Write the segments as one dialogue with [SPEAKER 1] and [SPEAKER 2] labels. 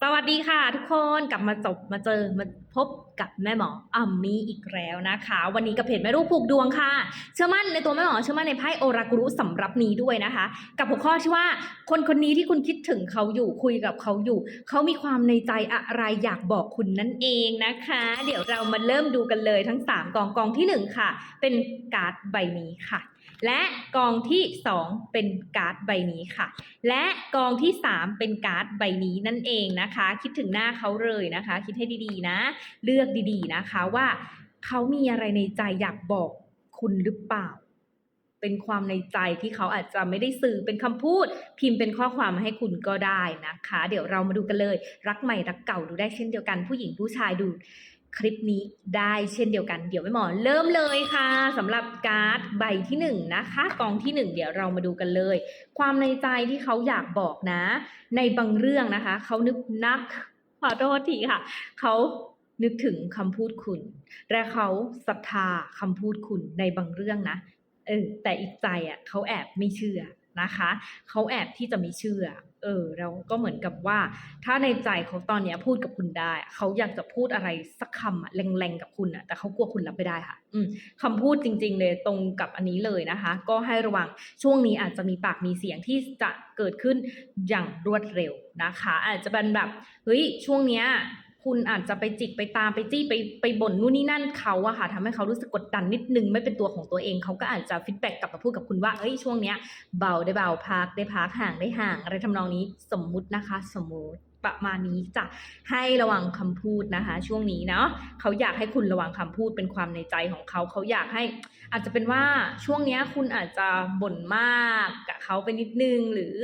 [SPEAKER 1] สวัสดีค่ะทุกคนกลับมาจบมาเจอมา บกับแม่หมออัมมี่อีกแล้วนะคะ วันนี้กับเพจแม่ลูกผูกดวงค่ะ เชื่อมั่นในตัวแม่หมอเชื่อมั่นในไพ่โอรากุรุสำหรับนี้ด้วยนะคะ กับหัวข้อที่ว่าคนคนนี้ที่คุณคิดถึงเขาอยู่คุยกับเขาอยู่เขามีความในใจอะไรอยากบอกคุณนั่นเองนะคะ เดี๋ยวเรามาเริ่มดูกันเลยทั้ง 3 กองกองที่ 1 ค่ะ เป็นการ์ดใบนี้ค่ะและกองที่ 2 เป็นการ์ดใบนี้ค่ะ และกองที่ 3 เป็นการ์ดใบนี้นั่นเองนะคะ คิดถึงหน้าเขาเลยนะคะ คิดให้ดีๆนะเลือกดีๆนะคะว่าเขามีอะไรในใจอยากบอกคุณหรือเปล่า เป็นความในใจที่เขาอาจจะไม่ได้สื่อเป็นคำพูด พิมพ์เป็นข้อความมาให้คุณก็ได้นะคะ เดี๋ยวเรามาดูกันเลย รักใหม่รักเก่าดูได้เช่นเดียวกันผู้หญิงผู้ชายดูคลิปนี้ได้เช่นเดียวกัน เดี๋ยวแม่หมอเริ่มเลยค่ะสำหรับการ์ดใบที่หนึ่งนะคะกองที่หนึ่งเดี๋ยวเรามาดูกันเลย ความในใจที่เขาอยากบอกนะ ในบางเรื่องนะคะ เขานึกนักขอโทษทีค่ะ เขา นึกถึงคำพูดคุณ และเขาศรัทธาคำพูดคุณในบางเรื่องนะเออแต่อีกใจอะเขาแอบไม่เชื่อนะคะเขาแอบที่จะไม่เชื่อ เออเราก็เหมือนกับว่า ถ้าในใจเขาตอนเนี้ยพูดกับคุณได้ เขาอยากจะพูดอะไรสักคำแรงๆกับคุณอะแต่เขากลัวคุณรับไม่ได้ค่ะ อืมคำพูดจริง ๆ เลยตรงกับอันนี้เลยนะคะ ก็ให้ระวังช่วงนี้อาจจะมีปากมีเสียงที่จะเกิดขึ้นอย่างรวดเร็วนะคะ อาจจะเป็นแบบเฮ้ยช่วงเนี้ย คุณอาจจะไปจิกไปตามไปจี้ไปไปบ่นนู่นนี่นั่นเขาอะค่ะทำให้เขารู้สึกกดดันนิดนึงไม่เป็นตัวของตัวเองเขาก็อาจจะฟีดแบ็กกลับมาพูดกับคุณว่าเอ้ยช่วงเนี้ยเบาได้เบาพักได้พักห่างได้ห่าง อะไรทำนองนี้สมมุตินะคะ สมมุติ ประมาณนี้จะให้ระวังคำพูดนะคะ ช่วงนี้เนาะเขาอยากให้คุณระวังคำพูดเป็นความในใจของเขาเขาอยากให้ อาจจะเป็นว่าช่วงนี้คุณอาจจะบ่นมากกับเขาไปนิดนึง หรือ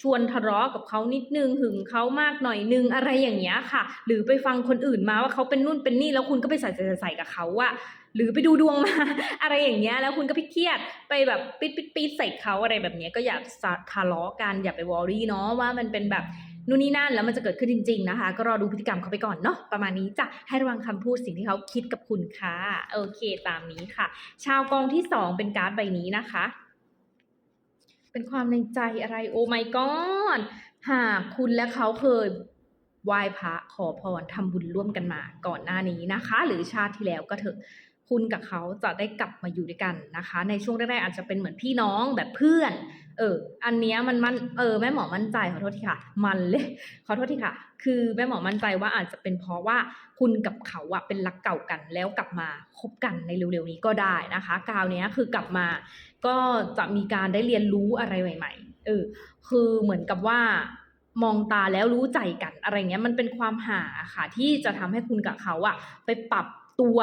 [SPEAKER 1] ชวนทะเลาะกับเขานิดนึงหึงเขามากหน่อยนึงอะไรอย่างเงี้ยค่ะ หรือไปฟังคนอื่นมาว่าเขาเป็นนู่นเป็นนี่แล้วคุณก็ไปใส่ใส่ใส่กับเขาอะหรือไปดูดวงมา อะไรอย่างเงี้ยแล้วคุณก็ไปเครียดไปแบบปิดปิดปิดใส่เขาอะไรแบบเนี้ยก็อย่าทะเลาะกันอย่าไปวอรี่เนาะว่ามันเป็นแบบ นู่นนี่นั่นแล้วมันจะเกิดขึ้นจริง ๆนะคะ ก็รอดูพฤติกรรมเขาไปก่อนเนาะประมาณนี้จะให้ระวังคำพูดสิ่งที่เขาคิดกับคุณค่ะโอเคตามนี้ค่ะ ชาวกองที่สองเป็นการ์ดใบนี้นะคะ เป็นความในใจอะไรโอ้ my god หากคุณและเขาเคยไหว้พระขอพรทำบุญร่วมกันมาก่อนหน้านี้นะคะ หรือชาติที่แล้วก็เถอะ คุณกับเขาจะได้กลับมาอยู่ด้วยกันนะคะ ในช่วงแรกๆอาจจะเป็นเหมือนพี่น้องแบบเพื่อน เออ อันเนี้ยมันมันเออแม่หมอมั่นใจขอโทษทีค่ะ มันเลยขอโทษทีค่ะ คือแม่หมอมั่นใจว่าอาจจะเป็นเพราะว่าคุณกับเขาอะเป็นรักเก่ากัน แล้วกลับมาคบกันในเร็วๆนี้ก็ได้นะคะกาวเนี้ยคือกลับมาก็จะมีการได้เรียนรู้อะไรใหม่ ๆ เออ คือเหมือนกับว่ามองตาแล้วรู้ใจกันอะไรเงี้ยมันเป็นความหาค่ะ ที่จะทำให้คุณกับเขาอะไปปรับตัว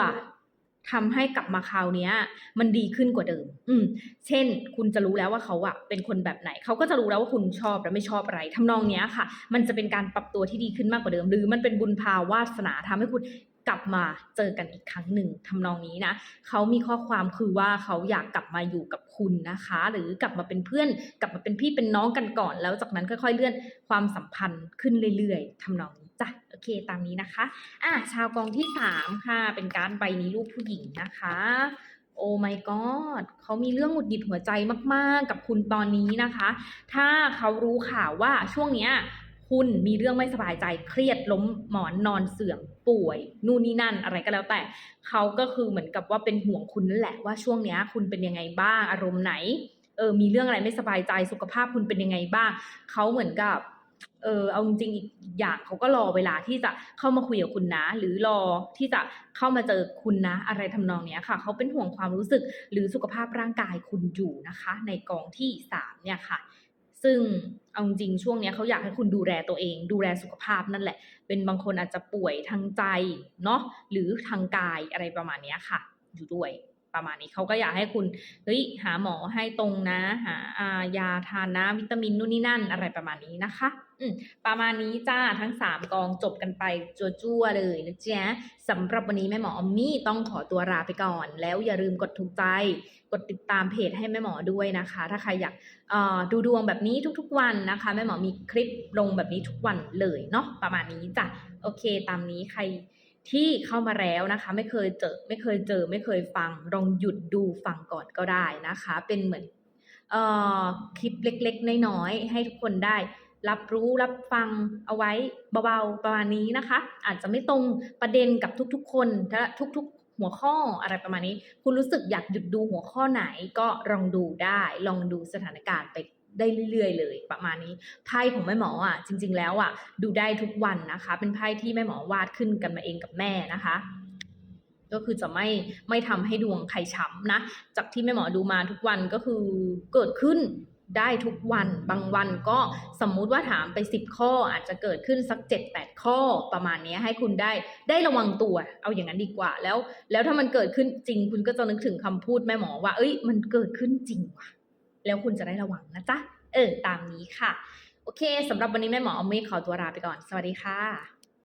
[SPEAKER 1] ทำให้กลับมาคราวเนี้ย มันดีขึ้นกว่าเดิม อืม เช่น คุณจะรู้แล้วว่าเขาอะเป็นคนแบบไหน เขาก็จะรู้แล้วว่าคุณชอบและไม่ชอบอะไรทำนองเนี้ยค่ะ มันจะเป็นการปรับตัวที่ดีขึ้นมากกว่าเดิม หรือมันเป็นบุญพาวาสนาทำให้คุณกลับมาเจอกันอีกครั้งหนึ่งทำนองนี้นะเขามีข้อความคือว่าเขาอยากกลับมาอยู่กับคุณนะคะ หรือกลับมาเป็นเพื่อน กลับมาเป็นพี่เป็นน้องกันก่อน แล้วจากนั้นค่อยๆเลื่อนความสัมพันธ์ขึ้นเรื่อยๆทำนองนี้ จ้ะโอเคตามนี้นะคะ อะชาวกองที่สามค่ะ เป็นการใบนี้ลูกผู้หญิงนะคะ โอ้ my god เขามีเรื่องหงุดหงิดหัวใจมากๆ กับคุณตอนนี้นะคะ ถ้าเขารู้ข่าวว่าช่วงเนี้ยคุณมีเรื่องไม่สบายใจเครียดล้มหมอนนอนเสื่อมป่วย นู่นนี่นั่นอะไรก็แล้วแต่เขาก็คือเหมือนกับว่าเป็นห่วงคุณนั่นแหละว่าช่วงเนี้ยคุณเป็นยังไงบ้างอารมณ์ไหนเออมีเรื่องอะไรไม่สบายใจสุขภาพคุณเป็นยังไงบ้างเขาเหมือนกับ เออเอาจริงอีกอย่างเขาก็รอเวลาที่จะเข้ามาคุยกับคุณนะ หรือรอที่จะเข้ามาเจอคุณนะ อะไรทำนองเนี้ยค่ะ เขาเป็นห่วงความรู้สึกหรือสุขภาพร่างกายคุณอยู่นะคะ ในกองที่สามเนี่ยค่ะ ซึ่งเอาจริงช่วงเนี้ยเขาอยากให้คุณดูแลตัวเอง ดูแลสุขภาพนั่นแหละ เป็นบางคนอาจจะป่วยทางใจเนาะหรือทางกายอะไรประมาณเนี้ยค่ะ อยู่ด้วยประมาณนี้เขาก็อยากให้คุณเฮ้ยหาหมอให้ตรงนะ หาอายาทานนะวิตามินนู่นนี่นั่นอะไรประมาณนี้นะคะ อืมประมาณนี้จ้าทั้งสามกองจบกันไปจั่วๆเลยนะจ๊ะสำหรับวันนี้แม่หมออมมี่ต้องขอตัวลาไปก่อน แล้วอย่าลืมกดถูกใจ กดติดตามเพจให้แม่หมอด้วยนะคะ ถ้าใครอยากดูดวงแบบนี้ทุกๆวันนะคะ แม่หมอมีคลิปลงแบบนี้ทุกวันเลยเนาะประมาณนี้จ้ะโอเค ตามนี้ใครที่เข้ามาแล้วนะคะ ไม่เคยเจอไม่เคยเจอ ไม่เคยฟังลองหยุดดูฟังก่อนก็ได้นะคะ เป็นเหมือนออคลิปเล็กๆน้อยๆให้ทุกคนได้ รับรู้รับฟังเอาไว้เบาๆประมาณนี้นะคะ อาจจะไม่ตรงประเด็นกับทุกๆ คนและทุก ๆ หัวข้ออะไรประมาณนี้ คุณรู้สึกอยากหยุดดูหัวข้อไหนก็ลองดูได้ ลองดูสถานการณ์ไปได้เรื่อยๆเลยประมาณนี้ไพ่ของแม่หมออะจริง ๆ แล้วอะดูได้ทุกวันนะคะ เป็นไพ่ที่แม่หมอวาดขึ้นกันมาเองกับแม่นะคะก็คือจะไม่ไม่ทำให้ดวงใครช้ำนะ จากที่แม่หมอดูมาทุกวันก็คือเกิดขึ้น ได้ทุกวันบางวันก็สมมุติว่าถามไป 10 ข้ออาจจะเกิดขึ้นสัก 7-8 ข้อประมาณนี้ให้คุณได้ได้ระวังตัว เอาอย่างนั้นดีกว่าแล้ว แล้วถ้ามันเกิดขึ้นจริง คุณก็จะนึกถึงคำพูดแม่หมอว่า เอ้ย มันเกิดขึ้นจริงว่ะแล้วคุณจะได้ระวังนะจ๊ะเออตามนี้ค่ะ โอเคสำหรับวันนี้แม่หมอเอาเมฆขอตัวลาไปก่อน สวัสดีค่ะ